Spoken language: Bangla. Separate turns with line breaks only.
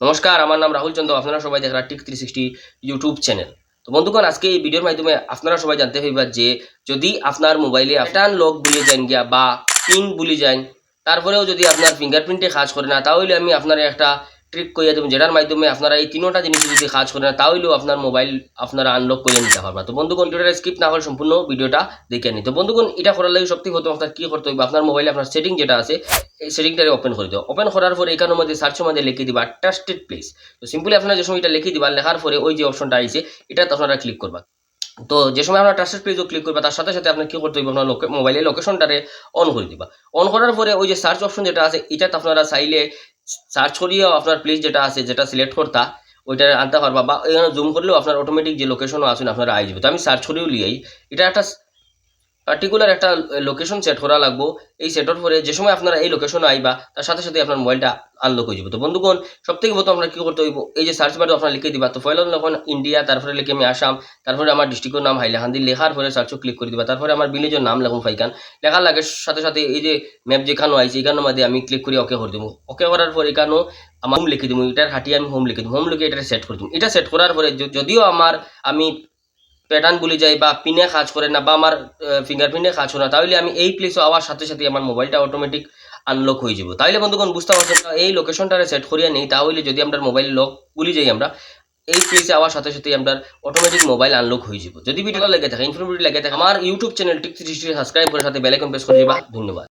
নমস্কার, আমার নাম রাহুল চন্দ্র। আপনারা সবাই দেখরা tick three sixty YouTube channel তো বন্ধুগণ, আজকে এই ভিডিওর মাধ্যমে আপনারা সবাই জানতে হইবা যে যদি আপনার মোবাইলে প্যাটার্ন লক বুলে যান গিয়া বা পিন বুলে যান, তারপরেও যদি আপনার ফিঙ্গারপ্রিন্টে কাজ করে না, তাহলে আমি আপনার একটা ট্রিক কইয়া দেবেন যেটার মাধ্যমে আপনারা এই তিনোটা জিনিস যদি কাজ করে না তাহলেও আপনার মোবাইল আপনারা আনলক করে নিতে পারবা। তো বন্ধুগণ, ভিডিওটা স্কিপ না করে সম্পূর্ণ ভিডিওটা দেখে নি তো বন্ধুগণ, এটা করার লাগে সত্যি হতো আপনার কি করতে হবে আপনার মোবাইলে আপনার সেটিং যেটা আছে, এই সেটিংটারে ওপেন করে দিও। ওপেন করার পরে এখানের মধ্যে সার্চের মধ্যে লিখে দিবা ট্রাস্টেড প্লেস তো সিম্পলি আপনারা যে সময় এটা লিখে দিবা, লেখার পরে ওই যে অপশনটা আইছে এটা আপনারা ক্লিক করবা। তো যে সময় আপনার ট্রাস্টেড পেজও ক্লিক করবে, তার সাথে সাথে আপনার কি করতে হবে আপনার মোবাইলের লোকেশনটারে অন করে দিবা। অন করার পরে ওই যে সার্চ অপশন যেটা আছে, এটাতে আপনারা চাইলে সার্চ করিয়ে আপনার প্লেস যেটা আছে, যেটা সিলেক্ট করতা ওইটা আনতে পারবা। বা এখানে জুম করলেও আপনার অটোমেটিক যে লোকেশনও আসে আপনারা আই যাবে। তো আমি সার্চ করেও লিয়াই। এটা একটা পার্টিকুলার একটা লোকেশন সেট করা লাগবো। এই সেটের পরে যে সময় আপনারা এই লোকেশনে আইবা, তার সাথে সাথে আপনার মোবাইলটা আনলক হয়ে যাবে। তো বন্ধুগণ সব থেকে প্রথম আপনার কি করতে হইব? এই যে সার্চ বারে আপনারা লিখে দিবা। তো পয়লা যখন ইন্ডিয়া তারপরে লিখে আমি আসাম তারপরে আমার ডিস্ট্রিক্টের নাম হাইলাকান্দি লেখার পরে সার্চও ক্লিক করে দিবা। তারপরে আমার ভিলেজের নাম লেখুন ফাইকান। লেখার লাগে সাথে সাথে এই যে ম্যাপ যেখানে আইছে এখানের মধ্যে আমি ক্লিক করে ওকে করে দেবো। ওকে করার পর এখানেও আমার হোম লিখে দেবো। এটার হাটিয়ে আমি হোম লিখে দেবো। হোম লিখে এটা সেট করে দেবো। এটা সেট করার পরে যদিও আমার, আমি প্যাটার্ন বলে যাই বা পিনে কাজ করে না বা আমার ফিঙ্গারপ্রিন্টে কাজ করে না, তাহলে আমি এই প্লেসে আওয়ার সাথে সাথে আমার মোবাইলটা অটোমেটিক আনলক হয়ে যাব। তাইলে বন্ধুগণ বুঝতে পারছেন এই লোকেশনটারে সেট করিয়া নেই, তাহলে যদি আমরা মোবাইল লক বলে যাই আমরা, এই প্লেসে আওয়ার সাথে সাথে আমরা অটোমেটিক মোবাইল আনলক হয়ে যাব। যদি ভিডিওটা লেগে থাকে ইনফরমেটিভ লেগে থাকে, আমার YouTube channel tick three subscribe করে সাথে বেলাইকন প্রেস করে দিবা। ধন্যবাদ।